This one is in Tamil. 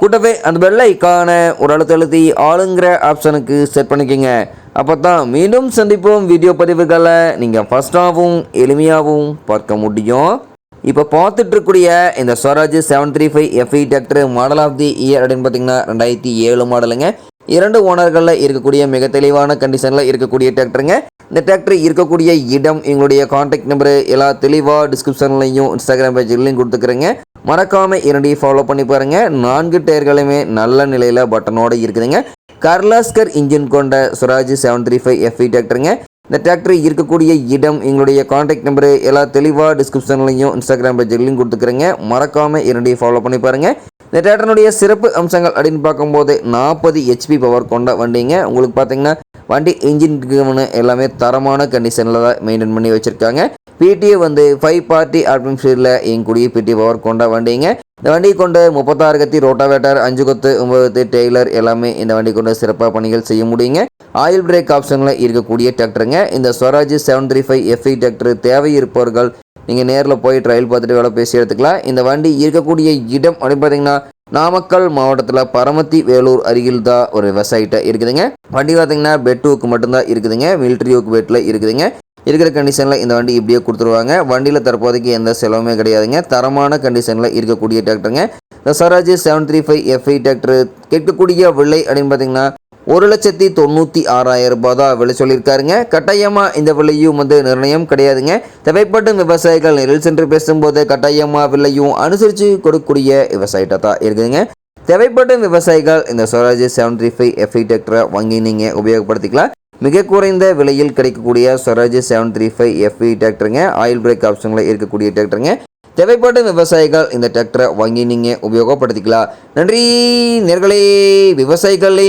கூட்டவே அந்த பெல் ஐக்கான ஒரு அழுத்த அழுத்தி ஆளுங்கிற ஆப்ஷனுக்கு செட் பண்ணிக்கோங்க. அப்போ தான் மீண்டும் சந்திப்போம் வீடியோ பதிவுகளை. நீங்கள் ஃபஸ்ட்டாகவும் எளிமையாகவும் பார்க்க முடியும். இப்போ பார்த்துட்ருக்கூடிய இந்த Swaraj seven three five FE tractor model of the year அப்படின்னு பார்த்தீங்கன்னா ரெண்டாயிரத்தி ஏழு மாடலுங்க இரண்டு ஓனர்களில் இருக்கக்கூடிய மிக தெளிவான கண்டிஷனில் இருக்கக்கூடிய டிராக்டருங்க இந்த டிராக்டர் இருக்கக்கூடிய இடம் எங்களுடைய காண்டாக்ட் நம்பரு எல்லா தெளிவாக டிஸ்கிரிப்ஷன்லையும் இன்ஸ்டாகிராம் பேஜ்லையும் கொடுத்துக்கிறேங்க. மறக்காமல் இரண்டையும் ஃபாலோ பண்ணி பாருங்கள் நான்கு டயர்களுமே நல்ல நிலையில் பட்டனோட இருக்குதுங்க. கர்லாஸ்கர் இன்ஜின் கொண்ட Suraj seven three five FE டிராக்டருங்க இந்த டிராக்டர் இருக்கக்கூடிய இடம் எங்களுடைய காண்டாக்ட் நம்பரு எல்லா தெளிவாக டிஸ்கிரிப்ஷன்லையும் இன்ஸ்டாகிராம் பேஜ்லையும் கொடுத்துக்கிறேங்க. மறக்காம இரண்டையும் ஃபாலோ பண்ணி பாருங்கள் இந்த டிராக்டருடைய சிறப்பு அம்சங்கள் அப்படின்னு பார்க்கும்போது நாற்பது ஹெச்பி பவர் கொண்ட வண்டிங்க. உங்களுக்கு பார்த்தீங்கன்னா வண்டி இன்ஜின் எல்லாமே தரமான கண்டிஷனில் தான் மெயின்டைன் பண்ணி வச்சுருக்காங்க. பிடிஏ வந்து ஃபைவ் பார்ட்டி அட்மாஸ்பியரில் இயங்கக்கூடிய பிடி பவர் கொண்ட வண்டிங்க. இந்த வண்டி கொண்டு முப்பத்தாறு கத்தி ரோட்டாவேட்டர் அஞ்சு கொத்து ஒன்பது கத்தி டெய்லர் எல்லாமே இந்த வண்டி கொண்டு சிறப்பாக பணிகள் செய்ய முடியுங்க. ஆயில் பிரேக் ஆப்ஷனில் இருக்கக்கூடிய டிராக்டருங்க இந்த Swaraj seven three five FI tractor தேவை இருப்பவர்கள் நீங்கள் நேரில் போய் ட்ரையல் பார்த்துட்டு வேலை பேசி எடுத்துக்கலாம். இந்த வண்டி இருக்கக்கூடிய இடம் அப்படின்னு பார்த்தீங்கன்னா நாமக்கல் மாவட்டத்தில் பரமத்தி வேலூர் அருகில் தான் ஒரு விவசாயிட்ட இருக்குதுங்க. வண்டி பார்த்தீங்கன்னா பெட்டுவுக்கு மட்டும்தான் இருக்குதுங்க. மிலிட்ரி ஒர்க் பெட்டில் இருக்குதுங்க. இருக்கிற கண்டிஷனில் இந்த வண்டி இப்படியே கொடுத்துருவாங்க. வண்டியில் தற்போதைக்கு எந்த செலவுமே கிடையாதுங்க. தரமான கண்டிஷனில் இருக்கக்கூடிய டிராக்டருங்க இந்த Swaraj seven three five FI tractor கேட்கக்கூடிய விலை அப்படின்னு பார்த்தீங்கன்னா ஒரு லட்சத்தி தொண்ணூற்றி ஆறாயிரம் ரூபாய் தான் விலை சொல்லியிருக்காருங்க. கட்டாயமாக இந்த விலையும் வந்து நிர்ணயம் கிடையாதுங்க. தேவைப்படும் விவசாயிகள் நேரில் சென்று பேசும்போது கட்டாயமாக விலையும் அனுசரித்து கொடுக்கக்கூடிய விவசாயிட்ட தான் இருக்குதுங்க. தேவைப்படும் விவசாயிகள் இந்த Swaraj seven three five FI டிராக்டரை வாங்கி நீங்கள் உபயோகப்படுத்திக்கலாம். மிக குறைந்த விலையில் கிடைக்கக்கூடிய Swaraj seven three five FE டிராக்டருங்க oil brake ஆப்ஷனில் இருக்கக்கூடிய டிராக்டருங்க தேவைப்படும் விவசாயிகள் இந்த டிராக்டரை வாங்கி நீங்கள் உபயோகப்படுத்திக்கலாம். நன்றி நேர்களே விவசாயிகளே.